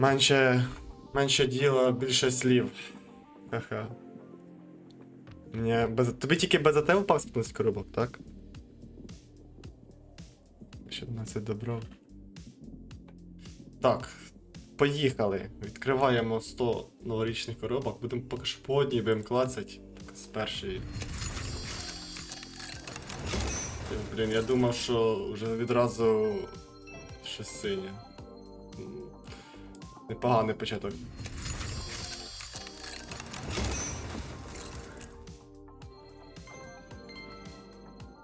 Менше. Менше діла, більше слів. Ха-ха. Мені без... Тобі тільки без АТ впав спинський коробок, так? 14 добро. Так. Поїхали. Відкриваємо 100 новорічних коробок. Будемо поки що по одній будемо клацать. Так, з першої. Блін, я думав, що вже відразу щось синє. Непоганий початок.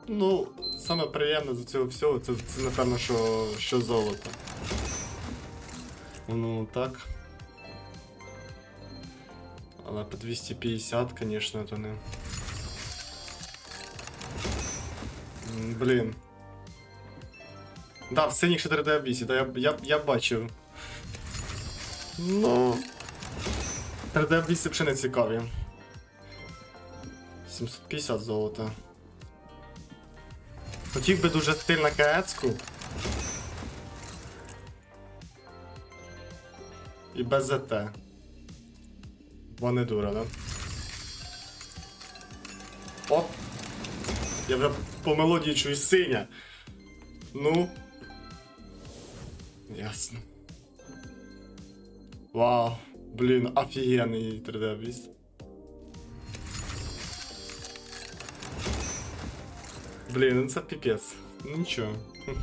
Ну, саме приємне з цього всього, це, це напевно, що, що золото. Ну, так. Але по 250, звісно, то не. Блін. Да, в синіх 4D обісі, я, я, я бачив. Ну. 3D обісі ще не цікаві. 750 золота. Хотів би дуже стиль на КС-ку. І без ЗТ. Бо не дура, да? Оп! Я вже по мелодії чую синя. Ну. Ясно. Вау. Блін, офігенний 3D обвіз. Блін, ну це піпець. Ну нічого.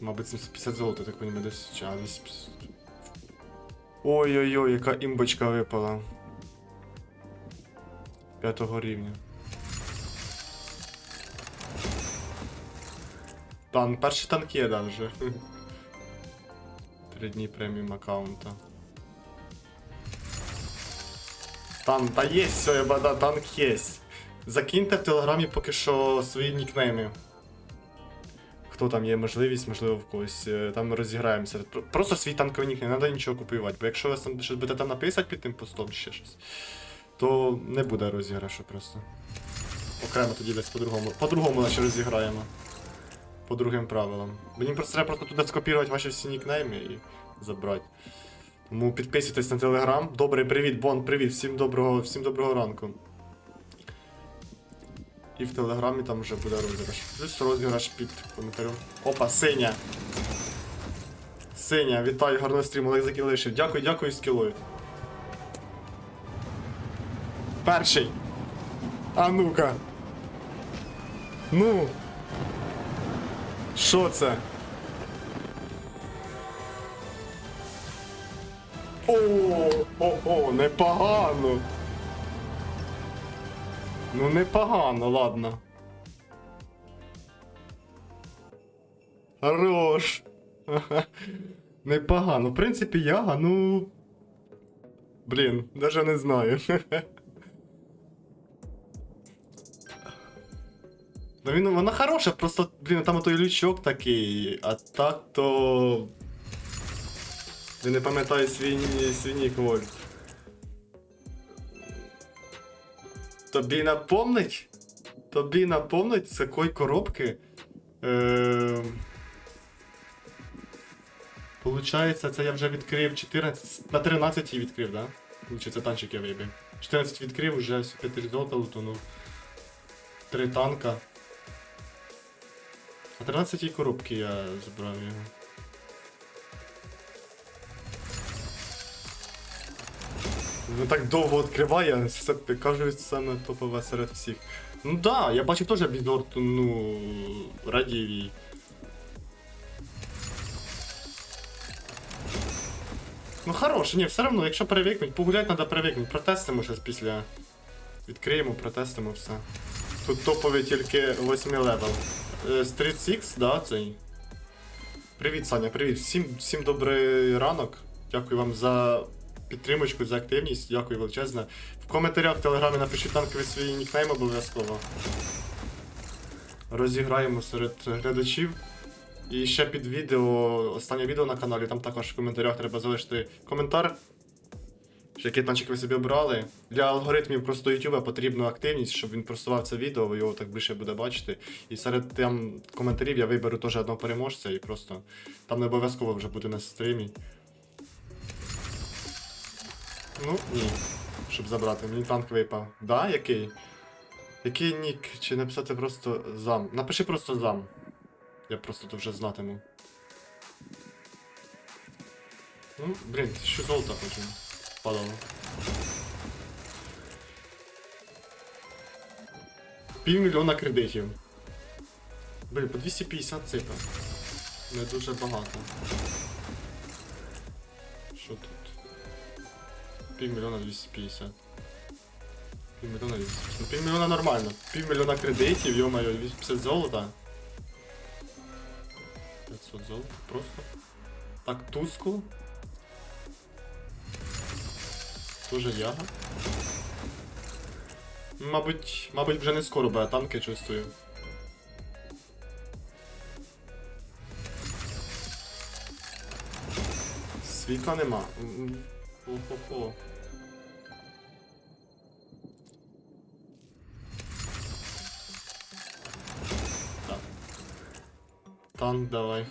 Мабуть, 750 золота, так понимаю, десь. А, 250. Ой-ой-ой, яка імбочка випала. П'ятого рівня. Тан, перший танк є, да, вже. Три дні преміум аккаунта. Тан, та є все, бада, танк є. Закиньте в телеграмі поки що свої нікнейми. Хто там є можливість, можливо, в когось. е, Там ми розіграємося. Просто свій танковий нікнейм, не треба нічого купувати. Бо якщо ви там щось будете там написати під тим постом чи ще щось, то не буде розіграшу просто. Окремо тоді десь по-другому. По-другому наче розіграємо. По другим правилам. Мені просто треба просто туди скопірувати ваші всі нікнейми і забрати. Тому підписуйтесь на телеграм. Добрий привіт, Бон, привіт, всім доброго, всім доброго ранку. І в телеграмі там вже буде розіграш. Плюс розіграш під коментарем. Опа, синя. Синя, вітаю, гарного стріму, Олег закілишив. Дякую, дякую, скілою. Перший. А ну-ка. Ну. Що це? О, о, о, непогано. Ну непогано, ладно. Хорош. Непогано. В принципі, яга, ну. Блін, даже не знаю. Ну він, вона хороша, просто, блін, там той лючок такий, а так то. Я не пам'ятаю свій, свій нік Тобі напомнить? Тобі напомнить з якої коробки? Е... Получається, це я вже відкрив 14. На 13 відкрив, да? Получається, танчик я вибив. 14 відкрив, вже 5 золота лутонув. 3 танка. На 13 коробки я забрав його. Він так довго відкриває, все кажуть саме топове серед всіх. Ну да, я бачив теж бізор, ну, радів їй. Ну хороше, ні, все одно, якщо привикнуть, погулять треба привикнути. Протестимо щось після. Відкриємо, протестимо все. Тут топовий тільки 8 левел. Е, Street Six, да, цей. Привіт, Саня, привіт. Всім, всім добрий ранок. Дякую вам за підтримочку, за активність. Дякую величезне. В коментарях в телеграмі напишіть танкові свій нікнейм обов'язково. Розіграємо серед глядачів. І ще під відео, останнє відео на каналі, там також в коментарях треба залишити коментар. Який танчик ви собі обрали. Для алгоритмів просто YouTube потрібна активність, щоб він просував це відео, ви його так більше буде бачити. І серед там коментарів я виберу теж одного переможця і просто там не обов'язково вже буде на стрімі. Ну, ні. Щоб забрати. Мені танк випав. Да, який? Який нік? Чи написати просто зам? Напиши просто зам. Я просто то вже знатиму. Ну, блін, що золота хочу. Падало. Півмільйона кредитів. Блін, по 250 цифр. Не дуже багато. Що тут? Півмільйона 250. Півмільйона 250. Ну, півмільйона нормально. Півмільйона кредитів, йо-моє, 250 золота. 500 золота, просто. Так, туску. Тоже яга. Мабуть, мабуть, вже не скоро буде танки чувствую. Світла нема. Так. Танк давай.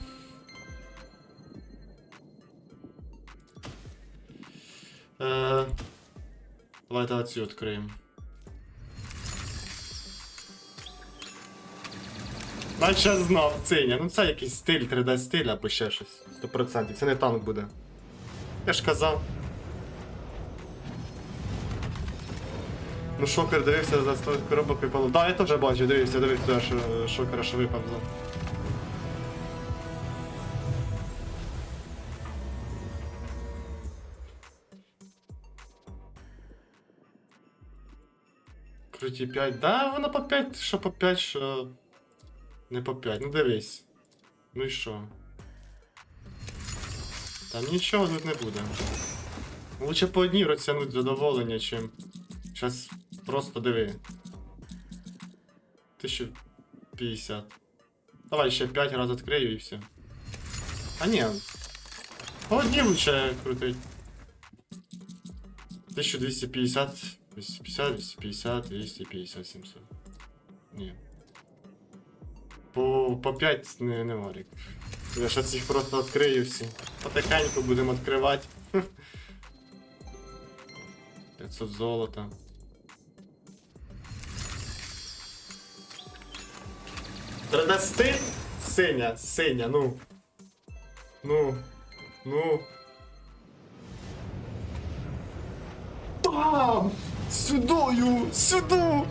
Давайте оцю відкриємо. Наче знав, Циня. Ну це якийсь стиль, 3D стиль або ще щось. 100%. Це не танк буде. Я ж казав. Ну шокер дивився за 100 коробок випало. Да, я теж бачу, дивився, дивився, що шокера що випав за. Круті 5. Да, воно по 5, що по 5, що. Не по 5. Ну дивись. Ну і що? Там нічого тут не буде. Лучше по одній розтягнуть задоволення, чим. Щас просто диви. 1050. Давай ще 5 разів відкрию і все. А ні. По одній лучше крутить. 1250, 250, 250, 250, 700. Ні. По, по 5 не, не варік. Я щас їх просто відкрию всі. Потихеньку будемо відкривати. 500 золота. Тридасти? Синя, синя, ну. Ну. Ну. Там! Сюдою! Сюду!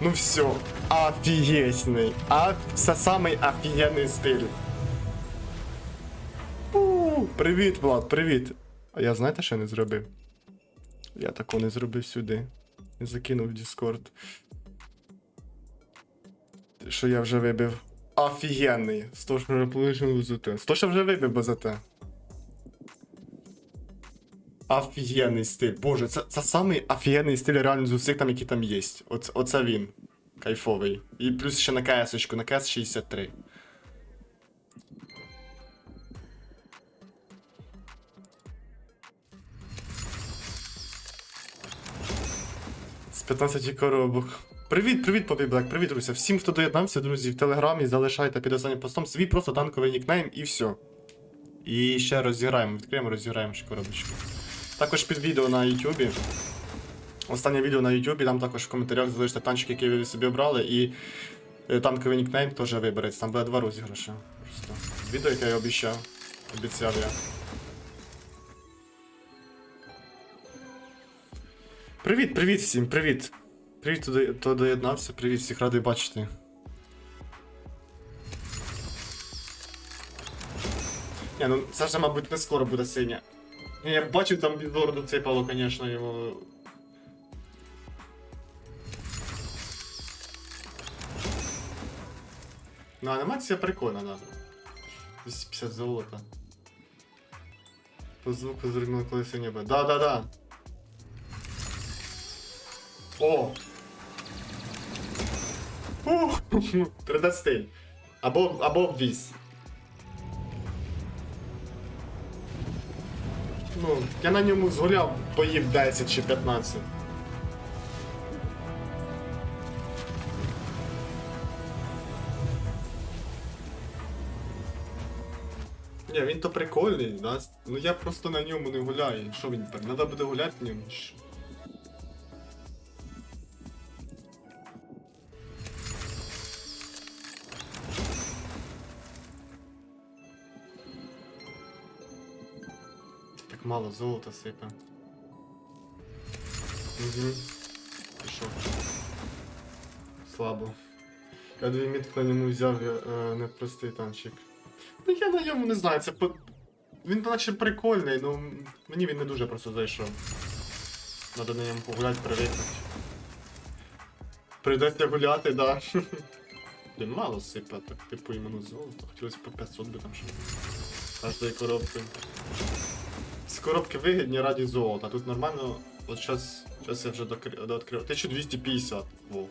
Ну все, офігетний. А це самий офігенний стиль. У, Привіт, Влад, привіт. А я знаєте, що не зробив? Я такого не зробив сюди. Не закинув в Discord. Що я вже вибив. Офігенний. 100 що вже получив ЗТ. 100 що вже вибив БЗТ. Офігенний стиль. Боже, це, це самий офігенний стиль реально з усіх там, які там є. Оце, оце він. Кайфовий. І плюс ще на КС, на КС 63. З 15 коробок. Привіт, привіт, Попі Блек, привіт, Руся. Всім, хто доєднався, друзі, в телеграмі, залишайте під останнім постом свій просто танковий нікнейм і все. І ще розіграємо, відкриємо, розіграємо ще коробочку. Також під відео на YouTube. Останнє відео на YouTube, там також в коментарях залиште танчик, який ви собі обрали, і е, танковий нікнейм теж вибереться. Там буде два розіграші. Просто. Відео, яке я обіцяв. Обіцяв я. Привіт, привіт всім, привіт. Привіт, хто до- доєднався, привіт, всіх радий бачити. Ні, ну це ж, мабуть, не скоро буде синя. Я бачив там від лорду цепало, звісно, йому. Ну, анімація прикольна, да. 250 золота. По звуку зригнуло колесо небо. Да, да, да. О! Ух, 3D стиль. Або, або обвіз. Ну, я на ньому згуляв боїв 10 чи 15. Ні, він то прикольний, да? Ну я просто на ньому не гуляю. Що він тепер? Надо буде гуляти на мало золота сипе. Угу. Пішов. Слабо. Я дві мітки на ньому взяв, я е, непростий танчик. Ну я на ньому не знаю, це по... Він наче прикольний, ну мені він не дуже просто зайшов. Надо на ньому погуляти, привикнути. Прийдеться гуляти, да. Блін, мало сипе, так типу іменно золото. Хотілося по 500 би там ще. Кожної коробки. З коробки вигідні раді золота. Тут нормально. От зараз, зараз я вже докрив. дооткрив. 1250. Воу.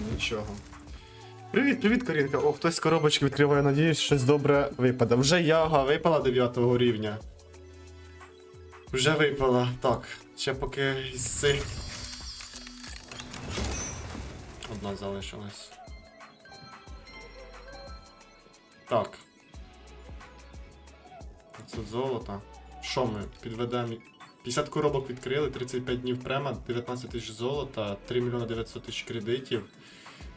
Ну, Нічого. Привіт, привіт, Карінка. О, хтось з коробочки відкриває, надіюсь, щось добре випаде. Вже яга випала 9 рівня. Вже випала. Так, ще поки із цих. Одна залишилась. Так. Це золото. Що ми? Підведемо. 50 коробок відкрили, 35 днів према, 19 тисяч золота, 3 мільйони 900 тисяч кредитів.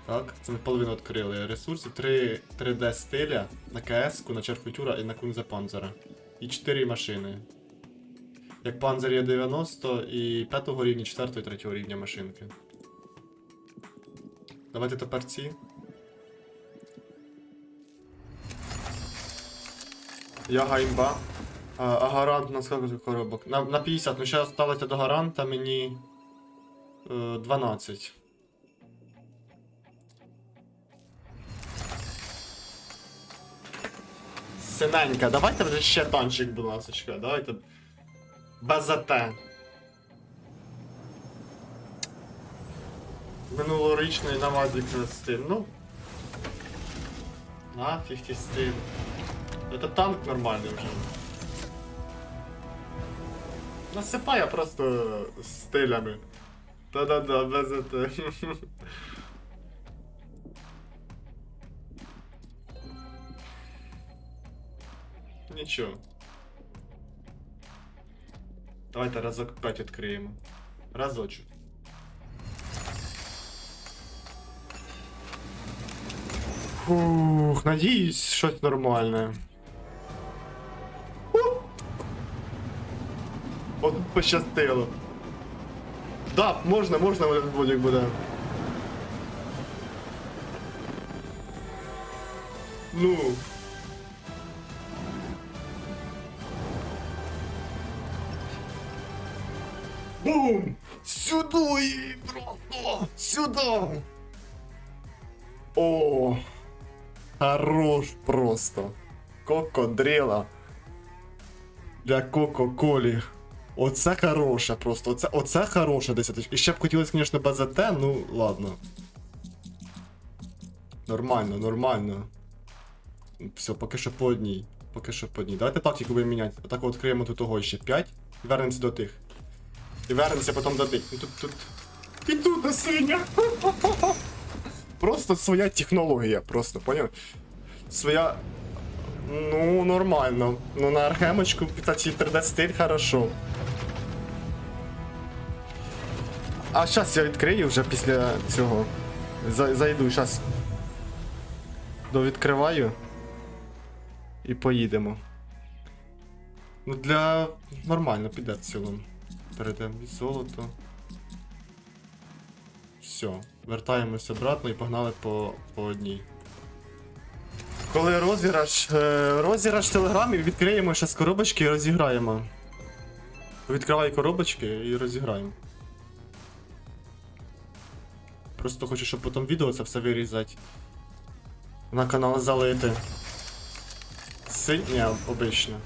Так, це ми половину відкрили. Ресурси 3 3D стиля на КС, на Черфутюра і на Кунзе Панзера. І 4 машини. Як Панзер є 90 і 5 рівня, 4 і 3 рівня машинки. Давайте тепер ці. Я гаймба. А, а гарант на скільки коробок? На, на 50, ну ще осталося до гаранта мені е, 12. Синенька, давайте вже ще танчик, будь ласка, давайте. Без АТ. Минулорічний на вазі стиль, ну. Нафіг ті стиль. Это танк нормальный уже. Насыпаю просто стилями. Да-да-да, без это. Нічого. Давайте разок 5 відкриємо. Разочок. Фух, надіюсь, щось нормальне. От пощастило. Да, можна, можна водик буде. Ну. Бум! Сюди! Просто! Сюди! О! Хорош просто. Кокодрила. Для Кока-Колі. Оце хороше просто. Оце, оце хороше 10. І ще б хотілося, звісно, без АТ, ну ладно. Нормально, нормально. Все, поки що по одній. Поки що по одній. Давайте тактику будемо міняти. Отак от відкриємо тут того ще 5. І вернемося до тих. І вернемося потім до тих. Ну, Тут, тут. І тут на синя. Просто своя технологія, просто, поняв? Своя. Ну, нормально. Ну на архемочку, кстати, 3D стиль хорошо. А зараз я відкрию вже після цього. За- Зайду, зараз. Довідкриваю. І поїдемо. Ну для. нормально піде в цілому. Перейдемо і золото. Все, вертаємось обратно і погнали по, по одній. Коли розіграш, е, розіграш в телеграмі, відкриємо ще з коробочки і розіграємо. Відкривай коробочки і розіграємо. Просто хочу, щоб потім відео це все вирізати. На канал залити. Синє обично.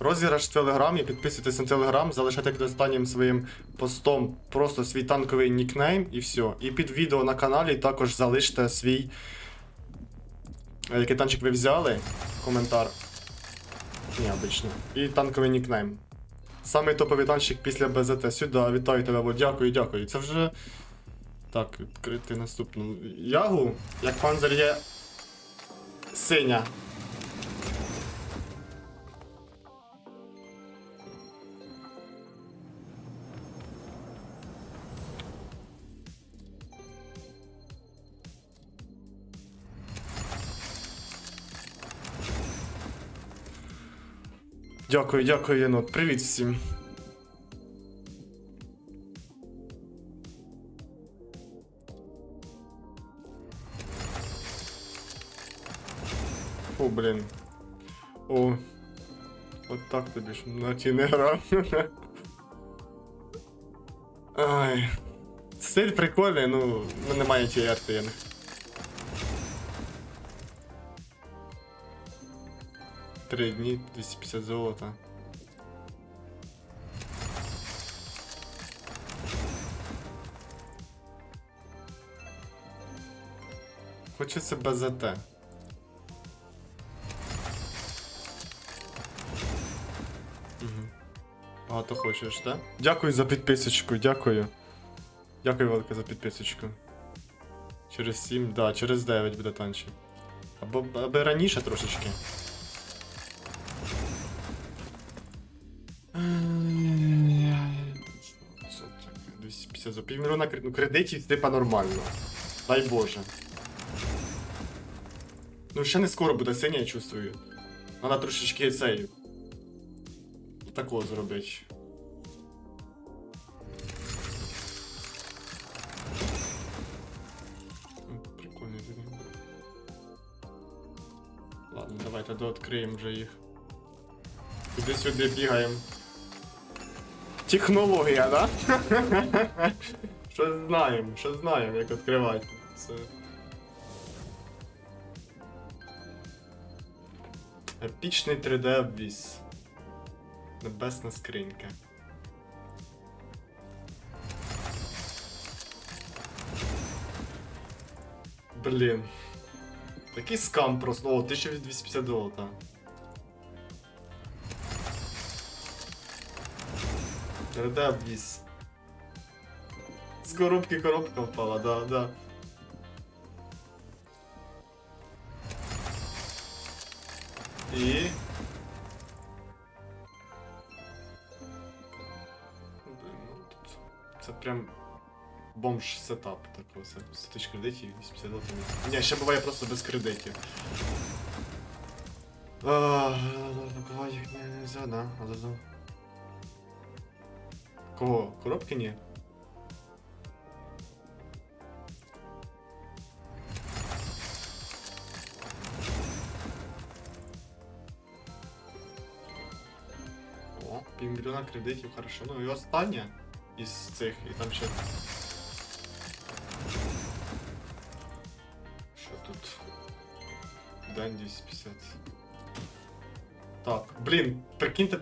Розіграш в Телеграмі, підписуйтесь на Телеграм, залишайте під останнім своїм постом просто свій танковий нікнейм і все. І під відео на каналі також залиште свій Е, Який танчик ви взяли? Коментар. Необично. І танковий нікнейм. Самий топовий танчик після БЗТ. Сюди, вітаю тебе, бо дякую, дякую. Це вже. Так, відкрити наступну. Ягу, як панзер є синя. Дякую, дякую, єнот. Привіт всім. О, блін. О. От так тобі ж на ті. Ай. Стиль прикольний, ну, ну немає тієї артини. Три дні, 250 золота. Хочеться. Угу. Багато хочеш, так? Дякую за підписочку, дякую. Дякую велике за підписочку. Через 7, да, через 9 буде танчик. Або аби раніше трошечки. Це таке, 250 за півмільйона кредитів, ну, типа нормально. Дай Боже. Ну, ще не скоро буде синя, я чувствую. Надо трошечки цей. Такого зробити. Дооткриємо вже їх. Туди-сюди бігаємо. Технологія, да? Що знаємо, що знаємо, як відкривати. Це... Епічний 3D обвіз. Небесна скринька. Блін. Такий скам просто. О, 1250 золота. Передай обвіз. З коробки коробка впала, да, да. Бомж сетап такого. Це 100 тисяч кредитів, 80 доларів. Ні, ще буває просто без кредитів. А, Кого не не да? А. Кого? Коробки ні? О, півмільйона кредитів, хорошо. Ну і остання із цих, і там ще. День 250. Так, блін, прикиньте,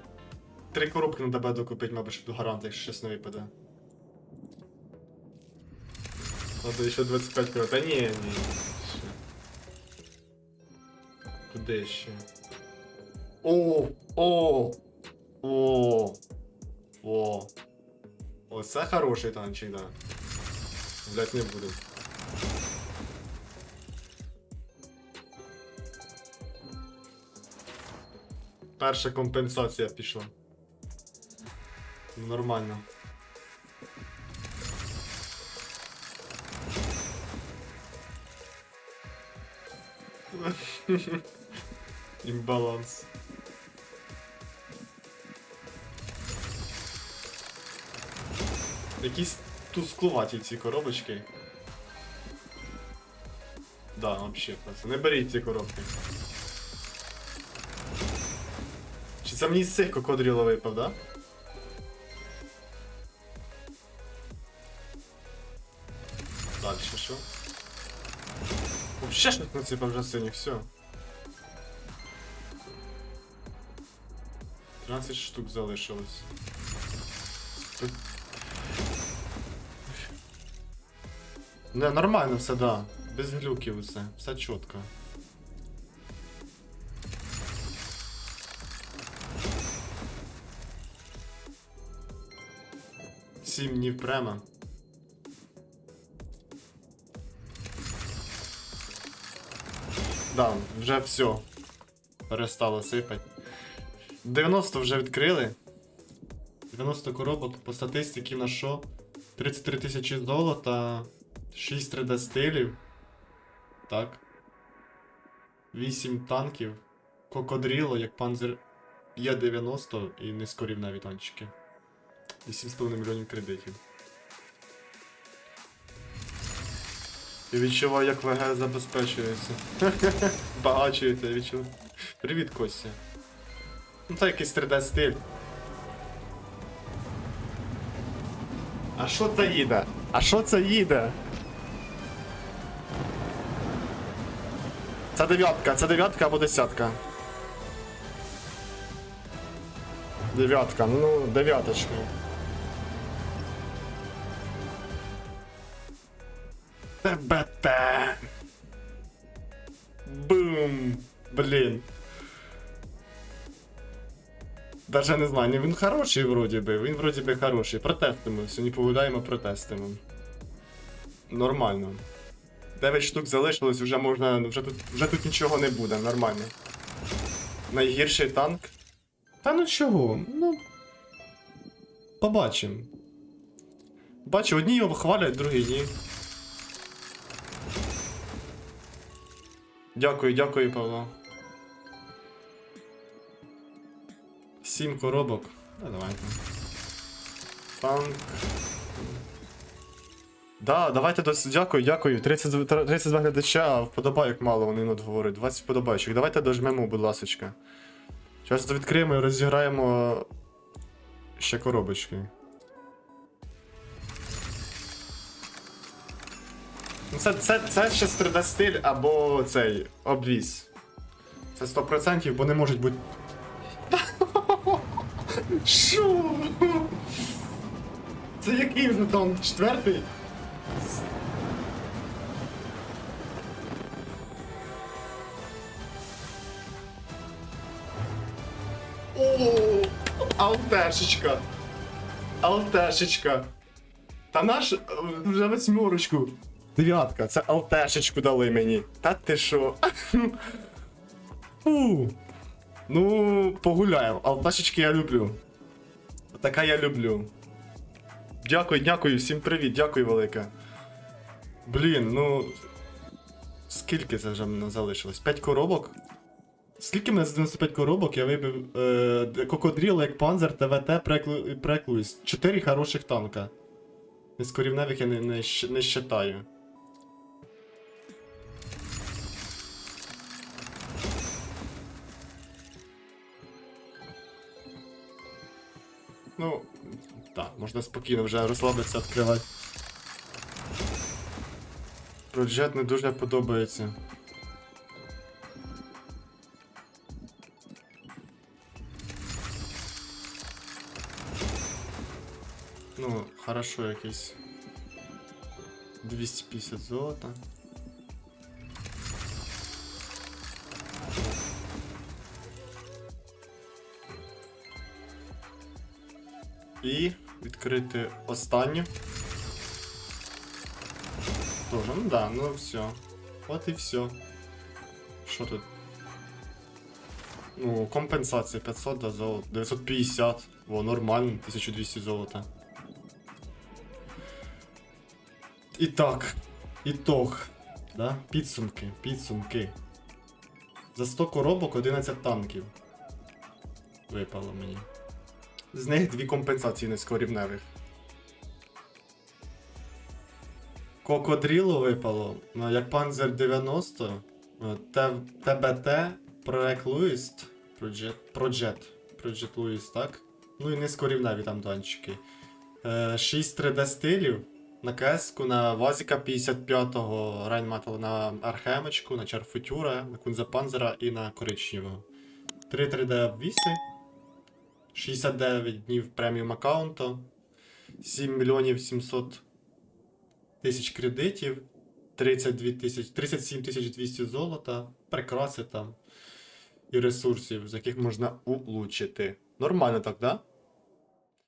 три коробки на тебе докупить, мабуть, щоб до гаранта, якщо щось не випаде. Надо ще 25 коробок. Та ні, ні. Куди ще? О! О! О! О! Оце хороший танчик, да. Взять не буду. Перша компенсація пішла. Нормально. Імбаланс. Якісь тусклуваті ці коробочки. Да, просто. Не беріть ці коробки. Це мені з цих кокодріла випав, да? Дальше що? Вообще ж не ціпав вже синіх, все. 13 штук залишилось. Не, нормально все, да. Без глюків усе. Все чітко. 7 днів према. Да, вже все. Перестало сипати. 90 вже відкрили. 90 коробок по статистиці на що? 33 тисячі золота, 6 3D стилів. Так. 8 танків. Кокодріло, як панзер Є90 і низькорівневі танчики. 8,5 мільйонів кредитів. Я відчуваю, як ВГ забезпечується. Багачуєте, я відчуваю. Привіт, Костя. Ну це якийсь 3D стиль. А що це їде? А що це їде? Це дев'ятка, це дев'ятка або десятка. Дев'ятка, ну дев'яточка. ТБТ. Бум. Блін. Даже не знаю, він хороший вроді би, він вроді би хороший. Протестимо, сьогодні погуляємо, протестимо. Нормально. 9 штук залишилось, вже можна. Вже тут, вже тут нічого не буде, нормально. Найгірший танк. Та ну чого? Ну. Побачимо. Бачу, одні його хвалять, другі ні. Дякую, дякую, Павло. Сім коробок. Ну, давайте. Танк. Да, давайте дос... Дякую, дякую. 30, 32 глядача, вподобайок мало, вони not говорять. 20 вподобайчик. Давайте дожмемо, будь ласочка. Зараз відкриємо і розіграємо ще коробочки. Це, це, це ще 3D стиль або цей обвіз. Це 100%, бо не можуть бути. Що? Це який вже там? Четвертий? О, Алтешечка. Алтешечка. Та наш е, вже восьмерочку. Дев'ятка, це алтешечку дали мені. Та ти що? Фу. Ну, погуляємо. Алташечки я люблю. Така я люблю. Дякую, дякую, всім привіт, дякую велике. Блін, ну. Скільки це вже мене залишилось? 5 коробок? Скільки мене з 95 коробок я вибив е, Кокодріл, як Панзер, ТВТ, Преклуїс. 4 хороших танка. Низькорівневих я не, не, не считаю. Ну, так, можна спокійно вже розслабитися, відкривати. Проджет не дуже подобається. Ну, хорошо якийсь. 250 золота. І відкрити останню. Тоже, ну да, ну все. От і все. Що тут? Ну, компенсація 500 до золота. 950. Во, нормально, 1200 золота. І так. Ітог. Да? Підсумки, підсумки. За 100 коробок 11 танків. Випало мені. З них дві компенсації низькорівневих. Кокодрілу випало, ну, як Panzer 90, е, ТБТ, Проект Луїст, Project, Project Луїст, так? Ну і низькорівневі там танчики. Е, 6 3D стилів на кеску, на Вазіка 55-го, Райнматл на Архемочку, на Чарфутюра, на Кунзапанзера і на коричневого. 3 3D обвіси. 69 днів преміум аккаунту, 7 мільйонів 700 тисяч кредитів, 32 тисяч, 37 тисяч 200 золота, прикраси там і ресурсів, з яких можна улучшити. Нормально так, да?